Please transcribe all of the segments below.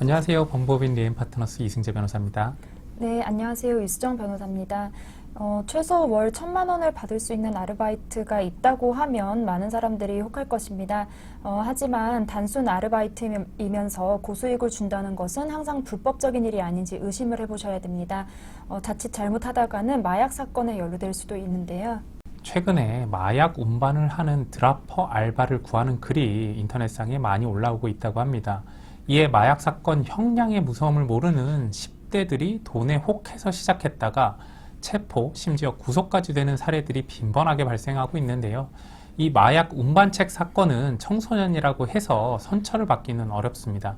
안녕하세요. 범법인 리엠 파트너스 이승재 변호사입니다. 네, 안녕하세요. 이수정 변호사입니다. 어, 최소 월 천만 원을 받을 수 있는 아르바이트가 있다고 하면 많은 사람들이 혹할 것입니다. 어, 하지만 단순 아르바이트이면서 고수익을 준다는 것은 항상 불법적인 일이 아닌지 의심을 해보셔야 됩니다. 어, 자칫 잘못하다가는 마약 사건에 연루될 수도 있는데요. 최근에 마약 운반을 하는 드라퍼 알바를 구하는 글이 인터넷상에 많이 올라오고 있다고 합니다. 이에 마약 사건 형량의 무서움을 모르는 10대들이 돈에 혹해서 시작했다가 체포, 심지어 구속까지 되는 사례들이 빈번하게 발생하고 있는데요. 이 마약 운반책 사건은 청소년이라고 해서 선처를 받기는 어렵습니다.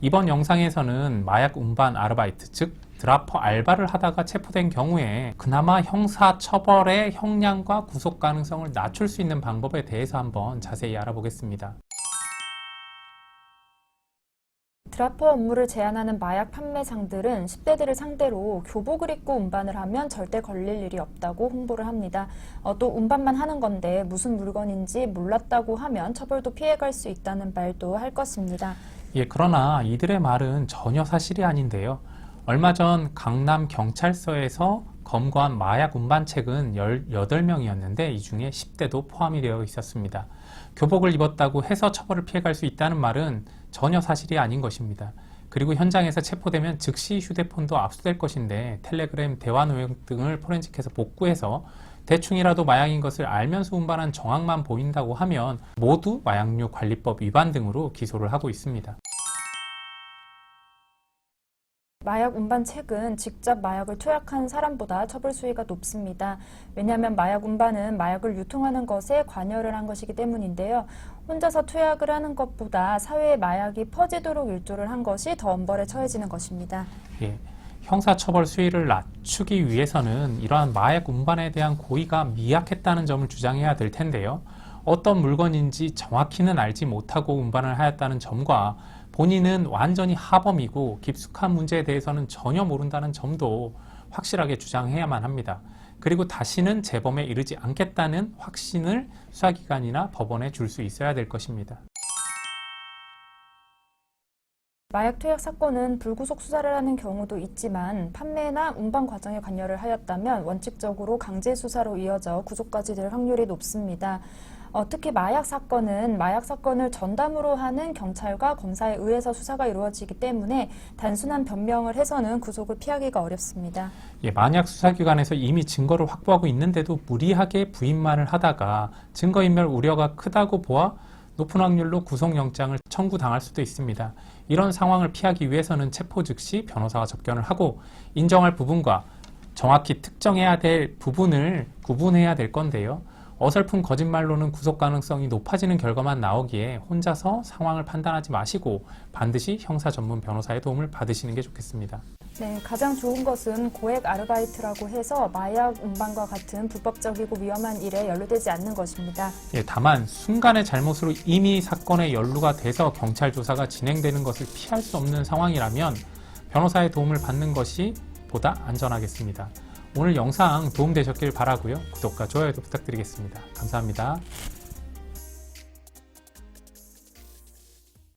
이번 영상에서는 마약 운반 아르바이트, 즉 드라퍼 알바를 하다가 체포된 경우에 그나마 형사 처벌의 형량과 구속 가능성을 낮출 수 있는 방법에 대해서 한번 자세히 알아보겠습니다. 드라퍼 업무를 제한하는 마약 판매상들은 10대들을 상대로 교복을 입고 운반을 하면 절대 걸릴 일이 없다고 홍보를 합니다. 어, 또 운반만 하는 건데 무슨 물건인지 몰랐다고 하면 처벌도 피해갈 수 있다는 말도 할 것입니다. 예, 그러나 이들의 말은 전혀 사실이 아닌데요. 얼마 전 강남 경찰서에서 검거한 마약 운반책은 18명이었는데 이 중에 10대도 포함이 되어 있었습니다. 교복을 입었다고 해서 처벌을 피해갈 수 있다는 말은 전혀 사실이 아닌 것입니다. 그리고 현장에서 체포되면 즉시 휴대폰도 압수될 것인데 텔레그램 대화 내용 등을 포렌식해서 복구해서 대충이라도 마약인 것을 알면서 운반한 정황만 보인다고 하면 모두 마약류 관리법 위반 등으로 기소를 하고 있습니다. 마약 운반 책은 직접 마약을 투약한 사람보다 처벌 수위가 높습니다. 왜냐하면 마약 운반은 마약을 유통하는 것에 관여를 한 것이기 때문인데요. 혼자서 투약을 하는 것보다 사회에 마약이 퍼지도록 일조를 한 것이 더 엄벌에 처해지는 것입니다. 예, 형사처벌 수위를 낮추기 위해서는 이러한 마약 운반에 대한 고의가 미약했다는 점을 주장해야 될 텐데요. 어떤 물건인지 정확히는 알지 못하고 운반을 하였다는 점과 본인은 완전히 하범이고 깊숙한 문제에 대해서는 전혀 모른다는 점도 확실하게 주장해야만 합니다. 그리고 다시는 재범에 이르지 않겠다는 확신을 수사기관이나 법원에 줄 수 있어야 될 것입니다. 마약 투약 사건은 불구속 수사를 하는 경우도 있지만 판매나 운반 과정에 관여를 하였다면 원칙적으로 강제 수사로 이어져 구속까지 될 확률이 높습니다. 어, 특히 마약 사건은 마약 사건을 전담으로 하는 경찰과 검사에 의해서 수사가 이루어지기 때문에 단순한 변명을 해서는 구속을 피하기가 어렵습니다. 예, 만약 수사기관에서 이미 증거를 확보하고 있는데도 무리하게 부인만을 하다가 증거인멸 우려가 크다고 보아 높은 확률로 구속영장을 청구당할 수도 있습니다. 이런 상황을 피하기 위해서는 체포 즉시 변호사가 접견을 하고 인정할 부분과 정확히 특정해야 될 부분을 구분해야 될 건데요. 어설픈 거짓말로는 구속 가능성이 높아지는 결과만 나오기에 혼자서 상황을 판단하지 마시고 반드시 형사 전문 변호사의 도움을 받으시는 게 좋겠습니다. 네, 가장 좋은 것은 고액 아르바이트라고 해서 마약 운반과 같은 불법적이고 위험한 일에 연루되지 않는 것입니다. 예, 다만 순간의 잘못으로 이미 사건에 연루가 돼서 경찰 조사가 진행되는 것을 피할 수 없는 상황이라면 변호사의 도움을 받는 것이 보다 안전하겠습니다. 오늘 영상 도움되셨길 바라고요. 구독과 좋아요도 부탁드리겠습니다. 감사합니다.